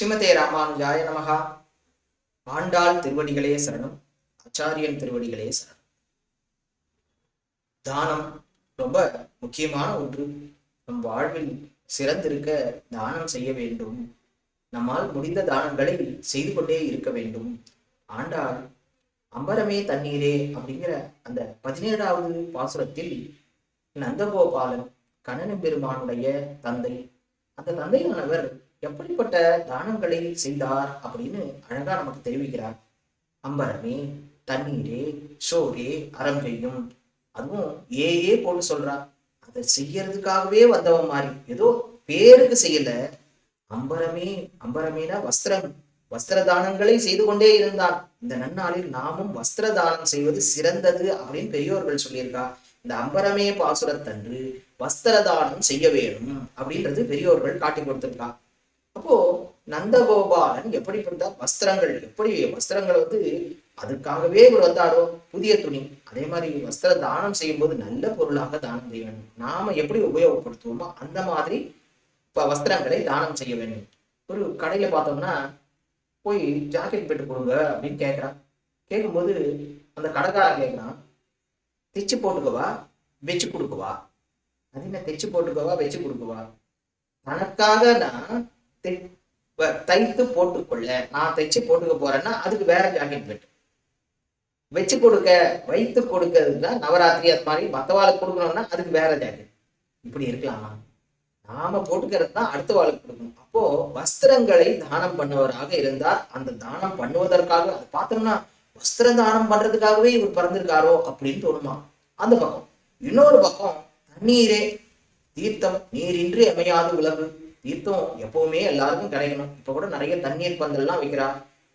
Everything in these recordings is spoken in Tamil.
ஸ்ரீமதே ராமானுஜாய நமகா ஆண்டாள் திருவடிகளே சரணம். ஆச்சாரியன் திருவடிகளே சரணம். தானம் ரொம்ப முக்கியமான ஒன்று. நம் வாழ்வில் சிறந்திருக்க தானம் செய்ய வேண்டும். நம்மால் முடிந்த தானங்களை செய்து கொண்டே இருக்க வேண்டும். ஆண்டாள் அம்பரமே தண்ணீரே அப்படிங்கிற அந்த பதினேழாவது பாசுரத்தில் நந்தகோபாலன் கண்ணன் பெருமானுடைய தந்தை. அந்த தந்தையானவர் எப்படிப்பட்ட தானங்களை செய்தார் அப்படின்னு அழகா நமக்கு தெரிவிக்கிறார். அம்பரமே தண்ணீரே சோரே அறம் செய்யும் அதுவும் ஏ போட்டு சொல்றா அதை செய்யறதுக்காகவே வந்தவன் மாதிரி. ஏதோ பேருக்கு செய்யல. அம்பரமே அம்பரமேனா வஸ்திரம். வஸ்திர தானங்களை செய்து கொண்டே இருந்தான் இந்த நன்னாளில் நாமும் வஸ்திர தானம் செய்வது சிறந்தது அப்படின்னு பெரியோர்கள் சொல்லியிருக்கா இந்த அம்பரமே பாசுரத்தன்று வஸ்திர தானம் செய்ய வேணும் அப்படின்றது பெரியோர்கள் காட்டி கொடுத்திருக்கா அப்போ நந்தகோபாலன் எப்படிப்பட்ட வஸ்திரங்கள் எப்படி வஸ்திரங்கள் வந்து அதுக்காகவே இவர் வந்தாரோ? புதிய துணி. அதே மாதிரி வஸ்திர தானம் செய்யும்போது நல்ல பொருளாக தானம் செய்ய வேண்டும். நாம எப்படி உபயோகப்படுத்துவோமோ அந்த மாதிரி இப்போ வஸ்திரங்களை தானம் செய்ய வேண்டும். ஒரு கடையில பார்த்தோம்னா போய் ஜாக்கெட் போட்டு கொடுங்க அப்படின்னு கேட்குறான் கேட்கும்போது அந்த கடைக்காரன் கேட்குறான் தைச்சு போட்டுக்கவா வச்சு கொடுக்கவா? அது என்ன? தைச்சு போட்டுக்கவா வச்சு கொடுக்கவா? தனக்காக நான் தைத்து போட்டுக்கொள்ள நான் தைச்சு போட்டுக்க போறேன்னா அதுக்கு வேற ஜாக்கெட் பெட் வச்சு கொடுக்க வைத்து கொடுக்கறதுனா நவராத்திரி அது மாதிரி மற்றவாளுக்கு கொடுக்கணும்னா அதுக்கு வேற ஜாக்கெட். இப்படி இருக்கலாமா. நாம போட்டுக்கிறது தான் அடுத்த வாழ்க்கை கொடுக்கணும். அப்போ வஸ்திரங்களை தானம் பண்ணவராக இருந்தார். அந்த தானம் பண்ணுவதற்காக அதை பார்த்தோம்னா வஸ்திர தானம் பண்றதுக்காகவே இவர் பிறந்திருக்காரோ அப்படின்னு தோணுமா? அந்த பக்கம். இன்னொரு பக்கம் தண்ணீரே தீர்த்தம் நீரின்றி அமையாது உலகு. தீர்த்தம் எப்பவுமே எல்லாருக்கும் கிடைக்கணும். இப்ப கூட நிறைய தண்ணீர் பந்தல்லாம் வைக்கிறா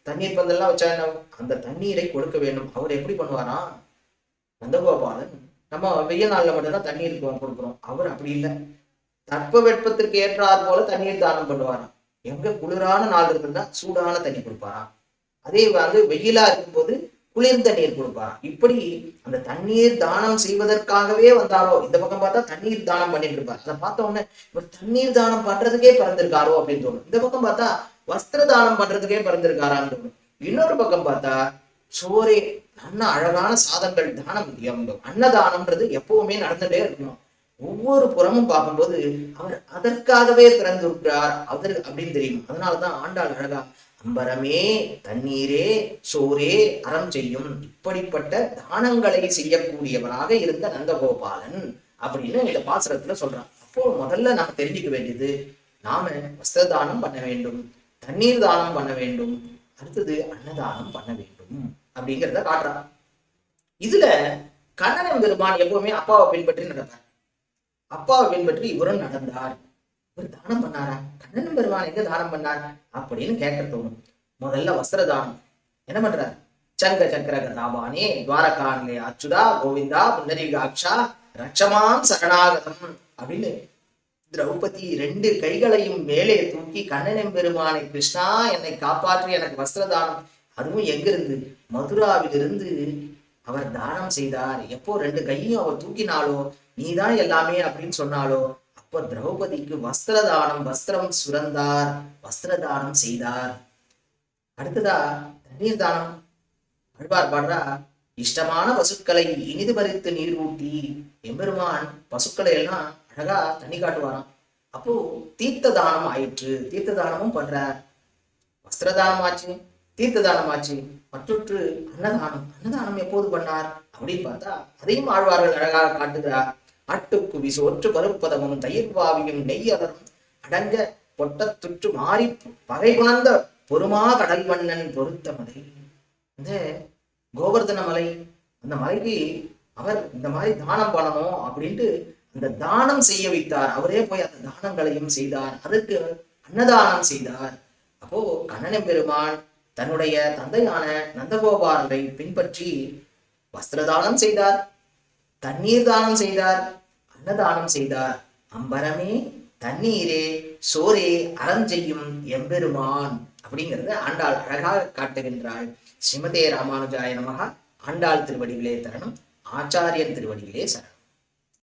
தண்ணீர் பந்தல்லாம் வச்சா என்ன அந்த தண்ணீரை கொடுக்க வேண்டும். அவர் எப்படி பண்ணுவாரா? நந்தகோபாலன் நம்ம வெயில் நாள்ல மட்டும்தான் தண்ணீர் கொடுக்குறோம். அவர் அப்படி இல்லை. தட்ப வெப்பத்திற்கு ஏற்றார் போல தண்ணீர் தானம் பண்ணுவாராம். எங்க குளிரான நாள் இருக்குன்னா சூடான தண்ணி கொடுப்பாராம். அதே வந்து வெயிலா இருக்கும்போது குளிர்ந்த நீர் கொடுப்பாராம் இப்படி அந்த தண்ணீர் தானம் செய்வதற்காகவே வந்தாரோ? இந்த பக்கம் பார்த்தா தண்ணீர் தானம் பண்ணிட்டு இருப்பார். அதை பார்த்த உடனே இவர் தண்ணீர் தானம் பண்றதுக்கே பிறந்திருக்காரோ அப்படின்னு தோணும். இந்த பக்கம் பார்த்தா வஸ்திர தானம் பண்றதுக்கே பிறந்திருக்காரான்னு தோணும். இன்னொரு பக்கம் பார்த்தா சோரே நல்ல அழகான சாதங்கள் தானம் அன்னதானம்ன்றது எப்பவுமே நடந்துட்டே இருக்கணும். ஒவ்வொரு புறமும் பார்க்கும்போது அவர் அதற்காகவே பிறந்திருக்கிறார் அவர் அப்படின்னு தெரியும். அதனாலதான் ஆண்டாள் அழகா அம்பரமே தண்ணீரே சோரே அறம் செய்யும். இப்படிப்பட்ட தானங்களை செய்யக்கூடியவராக இருந்த நந்தகோபாலன் அப்படின்னு இந்த பாசுரத்துல சொல்றான். அப்போ முதல்ல நாம் தெரிஞ்சுக்க வேண்டியது நாம வஸ்திர தானம் பண்ண வேண்டும் தண்ணீர் தானம் பண்ண வேண்டும் அடுத்தது அன்னதானம் பண்ண வேண்டும் அப்படிங்கிறத காட்டுறான். இதுல கண்ணனம் பெருமான் எப்பவுமே அப்பாவை பின்பற்றி நடந்தார். அப்பாவை பின்பற்றி இவரும் நடந்தார். இவர் தானம் பண்ணாரா? கண்ணன் பெருமான் எங்க தானம் பண்ணார்? அப்படின்னு கேட்க தோணும். முதல்ல வஸ்திர தானம் என்ன பண்றார்? சங்க சக்கர கதாபானே துவாரகான்லே அச்சுதா கோவிந்தா புண்டரீகாட்சா ரட்சமாம் சரணாகதம் அப்படின்னு திரௌபதி ரெண்டு கைகளையும் மேலே தூக்கி கண்ணன் பெருமானை கிருஷ்ணா என்னை காப்பாற்றி எனக்கு வஸ்திர தானம் அதுவும் எங்கிருந்து? மதுராவிலிருந்து அவர் தானம் செய்தார். எப்போ ரெண்டு கையும் அவர் தூக்கினாலோ நீதான் எல்லாமே அப்படின்னு சொன்னாலோ அப்ப திரௌபதிக்கு வஸ்திரதானம் வஸ்திரம் சுரந்தார் வஸ்திரதானம் செய்தார். அடுத்ததா தண்ணீர் தானம். அழ்வார் பாடுறா இஷ்டமான பசுக்களை இனிது பறித்து நீர் ஊட்டி எம்பெருமான் பசுக்களை எல்லாம் அழகா தண்ணி காட்டுவாராம். அப்போ தீர்த்த தானம் ஆயிற்று. தீர்த்த தானமும் பண்றார். வஸ்திரதானம் ஆச்சு தீர்த்த தானம் ஆச்சு. மற்றொன்று அன்னதானம். அன்னதானம் எப்போது பண்ணார்? அப்படின்னு பார்த்தா அதையும் ஆழ்வார்கள் அழகாக காட்டுகிறார். ஆட்டுக்குவி ஒற்று கருப்பதமும் தயிர் வாவியும் நெய் அடங்க பொட்டத்துற்று மாறி பகை புணர்ந்த பொறுமா கடல் மன்னன் பொருத்த மலை இந்த கோவர்தன மலை அந்த மலைக்கு அவர் இந்த மாதிரி தானம் பண்ணணும் அப்படின்ட்டு அந்த தானம் செய்ய வைத்தார். அவரே போய் அந்த தானங்களையும் செய்தார். அதற்கு அன்னதானம் செய்தார். அப்போ கண்ணன பெருமான் தன்னுடைய தந்தையான நந்தகோபாலரை பின்பற்றி வஸ்திரதானம் செய்தார் தண்ணீர் தானம் செய்தார். அன்னதானம் செய்தார். அம்பரமே தண்ணீரே சோரே அறஞ்செய்யும் எம்பெருமான் அப்படிங்கிறத ஆண்டாள் அழகாக காட்டுகின்றாள். ஸ்ரீமதே ராமானுஜாய நமகா ஆண்டாள் திருவடிகளே தரணும். ஆச்சாரியன் திருவடிகளே சரணம்.